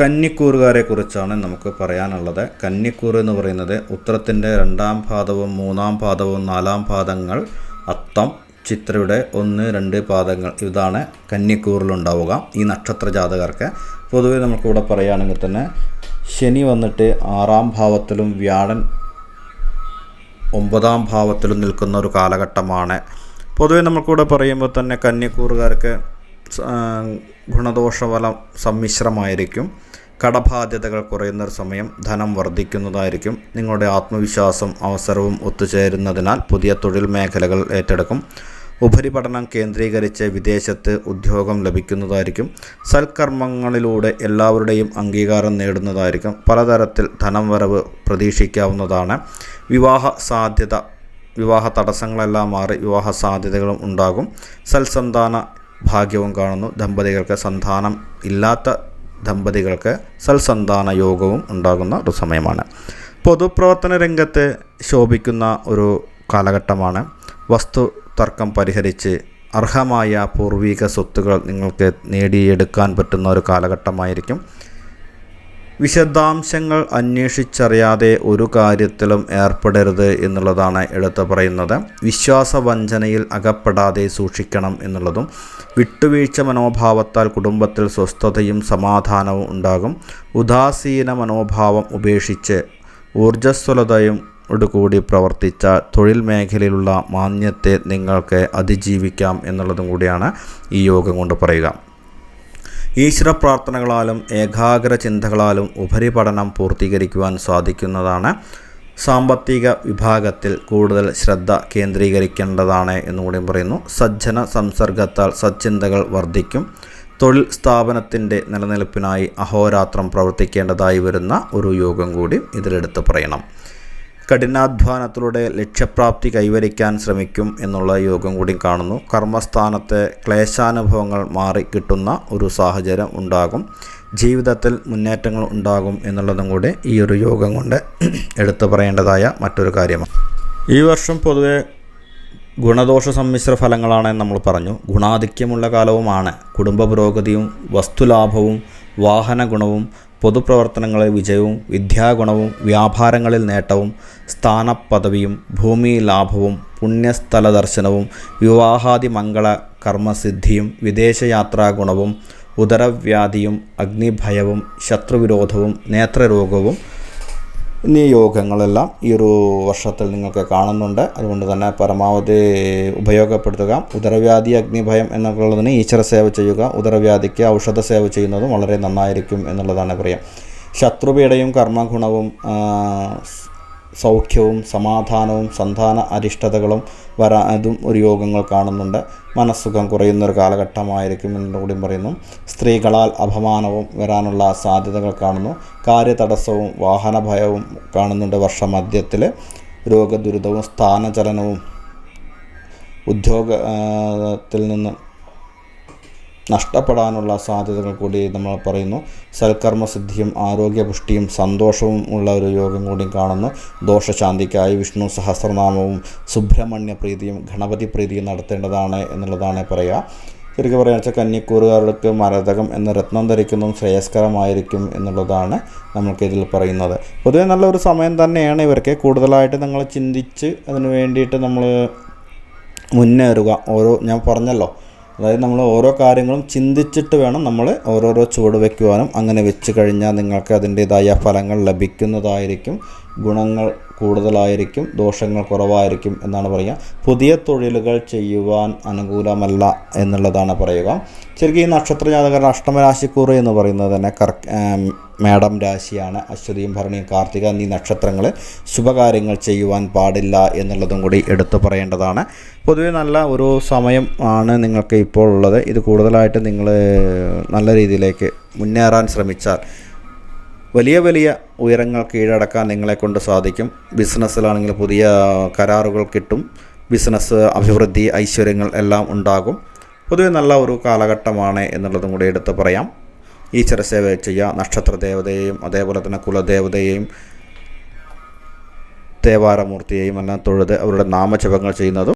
കന്നിക്കൂറുകാരെ കുറിച്ചാണ് നമുക്ക് പറയാനുള്ളത്. കന്നിക്കൂർ എന്ന് പറയുന്നത് ഉത്തരത്തിന്റെ രണ്ടാം പാദവും മൂന്നാം പാദവും നാലാം പാദങ്ങൾ അത്തം ചിത്രയുടെ ഒന്ന് രണ്ട് പാദങ്ങൾ. ഇതാണ് കന്നിക്കൂറിലുണ്ടാവുക ഈ നക്ഷത്ര ജാതകർക്ക് പൊതുവെ നമുക്കിവിടെ പറയുകയാണെങ്കിൽ തന്നെ ശനി വന്നിട്ട് ആറാം ഭാവത്തിലും വ്യാഴൻ ഒമ്പതാം ഭാവത്തിലും നിൽക്കുന്ന ഒരു കാലഘട്ടമാണ്. പൊതുവെ നമുക്കിവിടെ പറയുമ്പോൾ തന്നെ ആ, ഗുണദോഷഫലം സമ്മിശ്രമായിരിക്കും. കടബാധ്യതകൾ കുറയുന്ന സമയം ധനം വർദ്ധിക്കുന്നതായിരിക്കും. നിങ്ങളുടെ ആത്മവിശ്വാസം അവസരവും ഒത്തുചേരുന്നതിനാൽ പുതിയ തൊഴിൽ മേഖലകൾ ഏറ്റെടുക്കും. ഉപരിപഠനം കേന്ദ്രീകരിച്ച് വിദേശത്ത് ഉദ്യോഗം ലഭിക്കുന്നതായിരിക്കും. സൽക്കർമ്മങ്ങളിലൂടെ എല്ലാവരുടെയും അംഗീകാരം നേടുന്നതായിരിക്കും. പലതരത്തിൽ ധനം വരവ് പ്രതീക്ഷിക്കാവുന്നതാണ്. വിവാഹ സാധ്യത വിവാഹ തടസ്സങ്ങളെല്ലാം മാറി വിവാഹ സാധ്യതകളും ഉണ്ടാകും. സൽസന്താന ഭാഗ്യവും കാണുന്നു. ദമ്പതികൾക്ക് സന്താനം ഇല്ലാത്ത ദമ്പതികൾക്ക് സൽസന്താന യോഗവും ഉണ്ടാകുന്ന ഒരു സമയമാണ്. പൊതുപ്രവർത്തന രംഗത്തെ ശോഭിക്കുന്ന ഒരു കാലഘട്ടമാണ്. വസ്തു തർക്കം പരിഹരിച്ച് അർഹമായ പൂർവിക സ്വത്തുകൾ നിങ്ങൾക്ക് നേടിയെടുക്കാൻ പറ്റുന്ന ഒരു കാലഘട്ടമായിരിക്കും. വിശദാംശങ്ങൾ അന്വേഷിച്ചറിയാതെ ഒരു കാര്യത്തിലും ഏർപ്പെടരുത് എന്നുള്ളതാണ് എടുത്തു പറയുന്നത്. വിശ്വാസവഞ്ചനയിൽ അകപ്പെടാതെ സൂക്ഷിക്കണം എന്നുള്ളതും വിട്ടുവീഴ്ച മനോഭാവത്താൽ കുടുംബത്തിൽ സ്വസ്ഥതയും സമാധാനവും ഉണ്ടാകും. ഉദാസീന മനോഭാവം ഉപേക്ഷിച്ച് ഊർജസ്വലതയും കൂടി പ്രവർത്തിച്ച തൊഴിൽ മേഖലയിലുള്ള മാന്യത്തെ നിങ്ങൾക്ക് അതിജീവിക്കാം എന്നുള്ളതും കൂടിയാണ് ഈ യോഗം കൊണ്ട് പറയുക. ഈശ്വര പ്രാർത്ഥനകളാലും ഏകാഗ്ര ചിന്തകളാലും ഉപരിപഠനം പൂർത്തീകരിക്കുവാൻ സാധിക്കുന്നതാണ്. സാമ്പത്തിക വിഭാഗത്തിൽ കൂടുതൽ ശ്രദ്ധ കേന്ദ്രീകരിക്കേണ്ടതാണ് എന്നുകൂടി പറയുന്നു. സജ്ജന സംസർഗത്താൽ സച്ചിന്തകൾ വർദ്ധിക്കും. തൊഴിൽ സ്ഥാപനത്തിന്റെ നിലനിൽപ്പിനായി അഹോരാത്രം പ്രവർത്തിക്കേണ്ടതായി വരുന്ന ഒരു യോഗം കൂടി ഇതിലെടുത്ത് പറയണം. കഠിനാധ്വാനത്തിലൂടെ ലക്ഷ്യപ്രാപ്തി കൈവരിക്കാൻ ശ്രമിക്കും എന്നുള്ള യോഗം കൂടി കാണുന്നു. കർമ്മസ്ഥാനത്തെ ക്ലേശാനുഭവങ്ങൾ മാറി കിട്ടുന്ന ഒരു സാഹചര്യം ഉണ്ടാകും. ജീവിതത്തിൽ മുന്നേറ്റങ്ങൾ ഉണ്ടാകും എന്നുള്ളതും കൂടി ഈ ഒരു യോഗം കൊണ്ട് എടുത്തു പറയേണ്ടതായ മറ്റൊരു കാര്യമാണ്. ഈ വർഷം പൊതുവെ ഗുണദോഷ സമ്മിശ്ര ഫലങ്ങളാണ് നമ്മൾ പറഞ്ഞു. ഗുണാധിക്യമുള്ള കാലവുമാണ്. കുടുംബ പുരോഗതിയും വസ്തുലാഭവും വാഹന ഗുണവും പൊതുപ്രവർത്തനങ്ങളിൽ വിജയവും വിദ്യാഗുണവും വ്യാപാരങ്ങളിൽ നേട്ടവും സ്ഥാനപദവിയും ഭൂമി ലാഭവും പുണ്യസ്ഥല ദർശനവും വിവാഹാദി മംഗള കർമ്മസിദ്ധിയും വിദേശയാത്രാ ഗുണവും ഉദരവ്യാധിയും അഗ്നിഭയവും ശത്രുവിരോധവും നേത്രരോഗവും എന്നീ യോഗങ്ങളെല്ലാം ഈ ഒരു വർഷത്തിൽ നിങ്ങൾക്ക് കാണുന്നുണ്ട്. അതുകൊണ്ട് തന്നെ പരമാവധി ഉപയോഗപ്പെടുത്തുക. ഉദരവ്യാധി അഗ്നിഭയം എന്നുള്ളതിന് ഈശ്വര സേവ ചെയ്യുക. ഉദരവ്യാധിക്ക് ഔഷധ സേവ ചെയ്യുന്നതും വളരെ നന്നായിരിക്കും എന്നുള്ളതാണ് പറയാം ശത്രുപീഡയും കർമ്മഗുണവും സൗഖ്യവും സമാധാനവും സന്താന അരിഷ്ടതകളും വരാ അതും ഒരു യോഗങ്ങൾ കാണുന്നുണ്ട്. മനസ്സുഖം കുറയുന്നൊരു കാലഘട്ടമായിരിക്കും എന്ന് കൂടി പറയുന്നു. സ്ത്രീകളാൽ അപമാനവും വരാനുള്ള സാധ്യതകൾ കാണുന്നു. കാര്യതടസ്സവും വാഹനഭയവും കാണുന്നുണ്ട് വർഷമധ്യത്തിൽ. രോഗദുരിതവും സ്ഥാനചലനവും ഉദ്യോഗത്തിൽ നിന്ന് നഷ്ടപ്പെടാനുള്ള സാധ്യതകൾ കൂടി നമ്മൾ പറയുന്നു. സൽക്കർമ്മസിദ്ധിയും ആരോഗ്യപുഷ്ടിയും സന്തോഷവും ഉള്ള ഒരു യോഗം കൂടി കാണുന്നു. ദോഷശാന്തിക്കായി വിഷ്ണു സഹസ്രനാമവും സുബ്രഹ്മണ്യ പ്രീതിയും ഗണപതി പ്രീതിയും നടത്തേണ്ടതാണ് എന്നുള്ളതാണ് പറയുക ശരിക്കും പറയുക വെച്ചാൽ കന്യക്കൂറുകാർക്ക് മരതകം എന്ന രത്നം ധരിക്കുന്നതും ശ്രേയസ്കരമായിരിക്കും എന്നുള്ളതാണ് നമുക്ക് ഇതിൽ പറയുന്നത്. പൊതുവെ നല്ലൊരു സമയം തന്നെയാണ് ഇവർക്ക്. കൂടുതലായിട്ട് നിങ്ങൾ ചിന്തിച്ച് അതിന് വേണ്ടിയിട്ട് നമ്മൾ മുന്നേറുക. ഓരോ ഞാൻ പറഞ്ഞല്ലോ. അതായത് നമ്മൾ ഓരോ കാര്യങ്ങളും ചിന്തിച്ചിട്ട് വേണം നമ്മൾ ഓരോരോ ചുവട് വയ്ക്കുവാനും അങ്ങനെ വെച്ച് കഴിഞ്ഞാൽ നിങ്ങൾക്ക് അതിന്റേതായ ഫലങ്ങൾ ലഭിക്കുന്നതായിരിക്കും. ഗുണങ്ങൾ കൂടുതലായിരിക്കും. ദോഷങ്ങൾ കുറവായിരിക്കും എന്നാണ് പറയുക. പുതിയ തൊഴിലുകൾ ചെയ്യുവാൻ അനുകൂലമല്ല എന്നുള്ളതാണ് പറയുക. ശരിക്കും ഈ നക്ഷത്ര ജാതകരുടെ അഷ്ടമരാശിക്കൂറ് എന്ന് പറയുന്നത് തന്നെ കർ മേടം രാശിയാണ്. അശ്വതിയും ഭരണിയും കാർത്തിക എന്നീ നക്ഷത്രങ്ങൾ ശുഭകാര്യങ്ങൾ ചെയ്യുവാൻ പാടില്ല എന്നുള്ളതും കൂടി എടുത്തു പറയേണ്ടതാണ്. പൊതുവെ നല്ല ഒരു സമയം ആണ് നിങ്ങൾക്ക് ഇപ്പോൾ ഉള്ളത്. ഇത് കൂടുതലായിട്ട് നിങ്ങൾ നല്ല രീതിയിലേക്ക് മുന്നേറാൻ ശ്രമിച്ചാൽ വലിയ വലിയ ഉയരങ്ങൾ കീഴടക്കാൻ നിങ്ങളെ കൊണ്ട് സാധിക്കും. ബിസിനസ്സിലാണെങ്കിൽ പുതിയ കരാറുകൾ കിട്ടും. ബിസിനസ് അഭിവൃദ്ധി ഐശ്വര്യങ്ങൾ എല്ലാം ഉണ്ടാകും. പൊതുവെ നല്ല ഒരു കാലഘട്ടമാണ് എന്നുള്ളതും കൂടി എടുത്ത് പറയാം. ഈശ്വര സേവ ചെയ്യുക. നക്ഷത്ര ദേവതയെയും അതേപോലെ തന്നെ കുലദേവതയെയും തേവാരമൂർത്തിയെയും എല്ലാം തൊഴുത് അവരുടെ നാമജപങ്ങൾ ചെയ്യുന്നതും